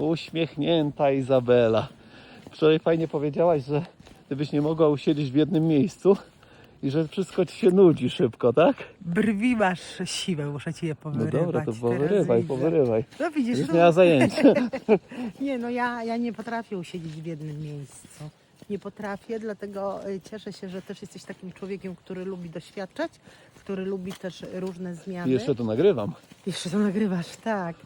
Uśmiechnięta Izabela. Wczoraj fajnie powiedziałaś, że gdybyś nie mogła usiedzieć w jednym miejscu i że wszystko ci się nudzi szybko, tak? Brwi masz siwe, muszę ci je No powyrywać. dobra, to powyrywaj, powyrywaj. No widzisz, Już no, miała zajęcie. nie no ja, ja nie potrafię usiedzieć w jednym miejscu. Nie potrafię, dlatego y, cieszę się, że też jesteś takim człowiekiem, który lubi doświadczać, który lubi też różne zmiany. I jeszcze to nagrywam. Jeszcze to nagrywasz, tak.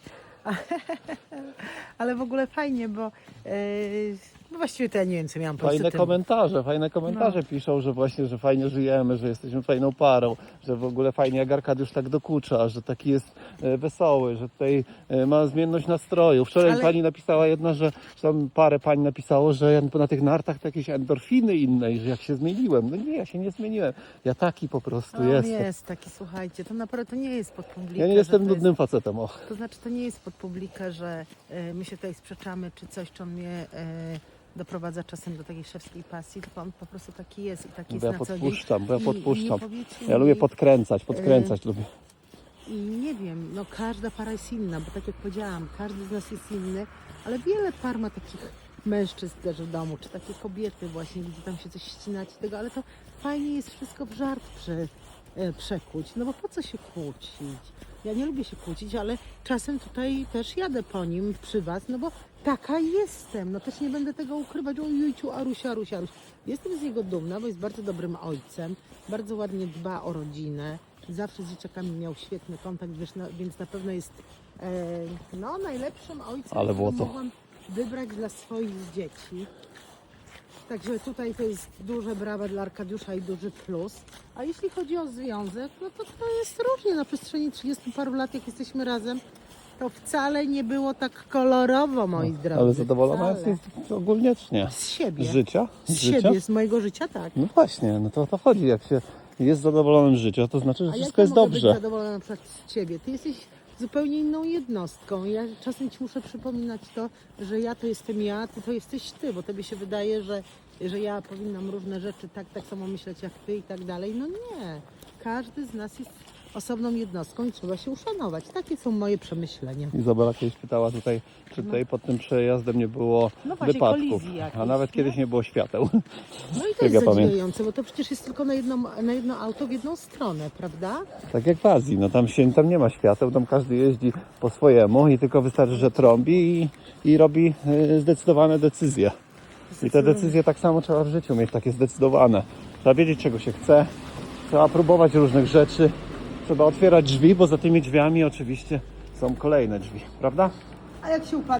Ale w ogóle fajnie, bo yy, no właściwie to ja nie wiem, co miałam powiedzieć. Fajne komentarze, fajne komentarze No. piszą, że właśnie, że fajnie żyjemy, że jesteśmy fajną parą, że w ogóle fajnie jak Arkadiusz tak dokucza, że taki jest e, wesoły, że tutaj e, ma zmienność nastroju. Wczoraj Ale- pani napisała jedna, że tam parę pań napisało, że ja na tych nartach to jakieś endorfiny inne i że jak się zmieniłem. No nie, ja się nie zmieniłem. Ja taki po prostu On jestem. jest taki, słuchajcie, to naprawdę to nie jest pod publikę. Ja nie jestem nudnym facetem, o. Jest, to znaczy, to nie jest pod publikę, że y, my się tutaj sprzeczamy, czy coś, czy on mnie y, doprowadza czasem do takiej szewskiej pasji, tylko on po prostu taki jest i taki Bo ja jest na co dzień. podpuszczam, bo ja I- podpuszczam. Ja mi- lubię podkręcać, podkręcać lubię. I nie wiem, no każda para jest inna, bo tak jak powiedziałam, każdy z nas jest inny, ale wiele par ma takich mężczyzn też w domu, czy takie kobiety właśnie, gdzie tam się coś ścinać i tego, ale to fajnie jest wszystko w żart prze, e, przekuć, no bo po co się kłócić? Ja nie lubię się kłócić, ale czasem tutaj też jadę po nim przy was, no bo taka jestem, no też nie będę tego ukrywać, ojejciu, Arusia, Arusia, Arusia. Jestem z niego dumna, bo jest bardzo dobrym ojcem, bardzo ładnie dba o rodzinę, zawsze z dzieciakami miał świetny kontakt, wiesz, na, więc na pewno jest e, no, najlepszym ojcem, Ale mogłam wybrać dla swoich dzieci. Także tutaj to jest duże brawa dla Arkadiusza i duży plus. A jeśli chodzi o związek, no to to jest różnie. Na przestrzeni 30 paru lat, jak jesteśmy razem, to wcale nie było tak kolorowo, moi drodzy. Ale zadowolona Wcale. jesteś ogólnie czy nie? Z siebie. Z życia? Z siebie, z mojego życia, tak. No właśnie, no to o to chodzi. Jak się jest zadowolonym z życia, to znaczy, że A wszystko jak jest mogę być dobrze. zadowolona na przykład z Ciebie? Ty jesteś zupełnie inną jednostką. Ja czasem Ci muszę przypominać to, że ja to jestem ja, Ty to jesteś Ty, bo Tobie się wydaje, że, że ja powinnam różne rzeczy tak, tak samo myśleć jak Ty i tak dalej. No nie. Każdy z nas jest osobną jednostką i trzeba się uszanować. Takie są moje przemyślenia. Izabela kiedyś pytała tutaj, czy tutaj pod tym przejazdem nie było No właśnie, wypadków, kolizji a nawet kiedyś nie było świateł. No i to jest zadziwiające, bo to przecież jest tylko na jedno, na jedno auto w jedną stronę, prawda? tak jak w Azji, no tam się tam nie ma świateł, tam każdy jeździ po swojemu i tylko wystarczy, że trąbi i, i robi y, zdecydowane decyzje. I te decyzje tak samo trzeba w życiu mieć, takie zdecydowane. Trzeba wiedzieć, czego się chce, trzeba próbować różnych rzeczy, trzeba otwierać drzwi, bo za tymi drzwiami oczywiście są kolejne drzwi, prawda? A jak się upadnie?